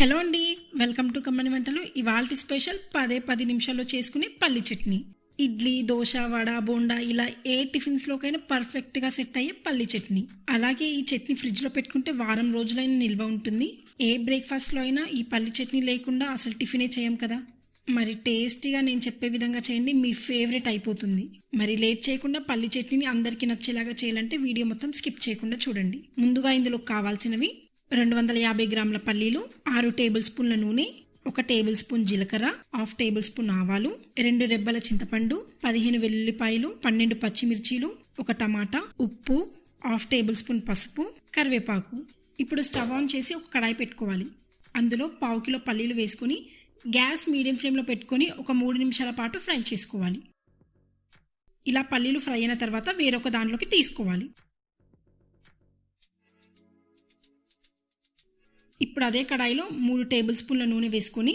Hello అండి welcome to కమ్మని వంటలు. ఇవాళ స్పెషల్ పదే పది నిమిషాల్లో చేసుకునే పల్లి చట్నీ. ఇడ్లీ దోశ వడ బోండా ఇలా ఏ టిఫిన్స్లోకైనా పర్ఫెక్ట్గా సెట్ అయ్యే పల్లి చట్నీ. అలాగే ఈ చట్నీ ఫ్రిడ్జ్లో పెట్టుకుంటే వారం రోజులైనా నిల్వ ఉంటుంది. ఏ బ్రేక్ఫాస్ట్లో అయినా ఈ పల్లి చట్నీ లేకుండా అసలు టిఫినే చేయం కదా. మరి టేస్టీగా నేను చెప్పే విధంగా చేయండి మీ ఫేవరెట్ అయిపోతుంది. మరి లేట్ చేయకుండా పల్లి చట్నీని అందరికీ నచ్చేలాగా చేయాలంటే వీడియో మొత్తం స్కిప్ చేయకుండా చూడండి. ముందుగా ఇందులో కావాల్సినవి రెండు వందల యాభై గ్రాముల పల్లీలు ఆరు టేబుల్ స్పూన్ల నూనె ఒక టేబుల్ స్పూన్ జీలకర్ర హాఫ్ టేబుల్ స్పూన్ ఆవాలు రెండు రెబ్బల చింతపండు పదిహేను వెల్లుల్లిపాయలు పన్నెండు పచ్చిమిర్చీలు ఒక టమాటా ఉప్పు హాఫ్ టేబుల్ స్పూన్ పసుపు కరివేపాకు. ఇప్పుడు స్టవ్ ఆన్ చేసి ఒక కడాయి పెట్టుకోవాలి. అందులో పావు కిలో పల్లీలు వేసుకొని గ్యాస్ మీడియం ఫ్లేమ్లో పెట్టుకొని ఒక మూడు నిమిషాల పాటు ఫ్రై చేసుకోవాలి. ఇలా పల్లీలు ఫ్రై అయిన తర్వాత వేరొక దానిలోకి తీసుకోవాలి. ఇప్పుడు అదే కడాయిలో మూడు టేబుల్ స్పూన్ల నూనె వేసుకొని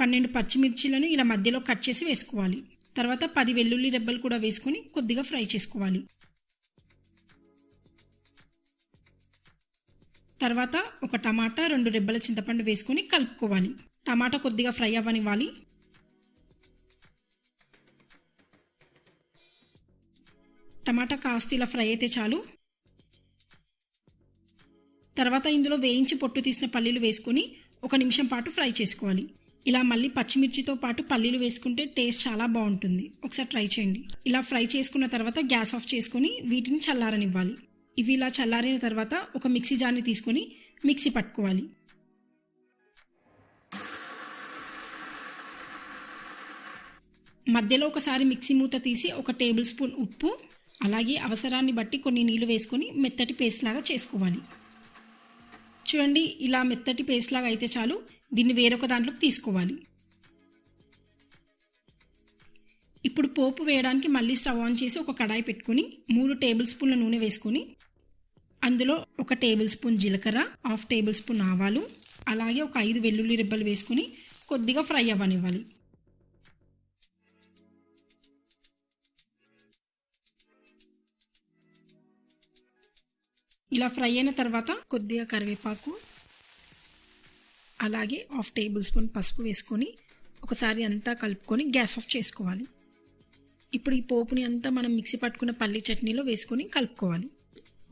పన్నెండు పచ్చిమిర్చీలను ఇలా మధ్యలో కట్ చేసి వేసుకోవాలి. తర్వాత పది వెల్లుల్లి రెబ్బలు కూడా వేసుకొని కొద్దిగా ఫ్రై చేసుకోవాలి. తర్వాత ఒక టమాటా రెండు రెబ్బల చింతపండు వేసుకొని కలుపుకోవాలి. టమాటా కొద్దిగా ఫ్రై అవ్వనివ్వాలి. టమాటా కాస్త ఇలా ఫ్రై అయితే చాలు. తర్వాత ఇందులో వేయించి పొట్టు తీసిన పల్లీలు వేసుకొని ఒక నిమిషం పాటు ఫ్రై చేసుకోవాలి. ఇలా మళ్ళీ పచ్చిమిర్చితో పాటు పల్లీలు వేసుకుంటే టేస్ట్ చాలా బాగుంటుంది. ఒకసారి ట్రై చేయండి. ఇలా ఫ్రై చేసుకున్న తర్వాత గ్యాస్ ఆఫ్ చేసుకొని వీటిని చల్లారనివ్వాలి. ఇవి ఇలా చల్లారిన తర్వాత ఒక మిక్సీ జార్ని తీసుకొని మిక్సీ పట్టుకోవాలి. మధ్యలో ఒకసారి మిక్సీ మూత తీసి ఒక టేబుల్ స్పూన్ ఉప్పు అలాగే అవసరాన్ని బట్టి కొన్ని నీళ్ళు వేసుకొని మెత్తటి పేస్ట్ లాగా చేసుకోవాలి. చూడండి ఇలా మెత్తటి పేస్ట్ లాగా అయితే చాలు. దీన్ని వేరొక దాంట్లోకి తీసుకోవాలి. ఇప్పుడు పోపు వేయడానికి మళ్ళీ స్టవ్ ఆన్ చేసి ఒక కడాయి పెట్టుకుని మూడు టేబుల్ స్పూన్ల నూనె వేసుకొని అందులో ఒక టేబుల్ స్పూన్ జీలకర్ర హాఫ్ టేబుల్ స్పూన్ ఆవాలు అలాగే ఒక ఐదు వెల్లుల్లి రిబ్బలు వేసుకొని కొద్దిగా ఫ్రై అవ్వనివ్వాలి. ఇలా ఫ్రై అయిన తర్వాత కొద్దిగా కరివేపాకు అలాగే హాఫ్ టేబుల్ స్పూన్ పసుపు వేసుకొని ఒకసారి అంతా కలుపుకొని గ్యాస్ ఆఫ్ చేసుకోవాలి. ఇప్పుడు ఈ పోపుని అంతా మనం మిక్సీ పట్టుకున్న పల్లి చట్నీలో వేసుకొని కలుపుకోవాలి.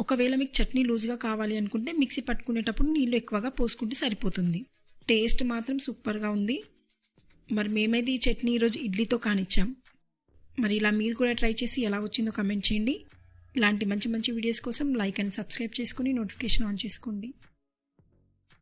ఒకవేళ మీకు చట్నీ లూజ్గా కావాలి అనుకుంటే మిక్సీ పట్టుకునేటప్పుడు నీళ్ళు ఎక్కువగా పోసుకుంటే సరిపోతుంది. టేస్ట్ మాత్రం సూపర్గా ఉంది. మరి మేమైతే ఈ చట్నీ ఈరోజు ఇడ్లీతో కానిచ్చాం. మరి ఇలా మీరు కూడా ట్రై చేసి ఎలా వచ్చిందో కమెంట్ చేయండి. ఇలాంటి మంచి మంచి వీడియోస్ కోసం లైక్ అండ్ సబ్స్క్రైబ్ చేసుకుని నోటిఫికేషన్ ఆన్ చేసుకోండి.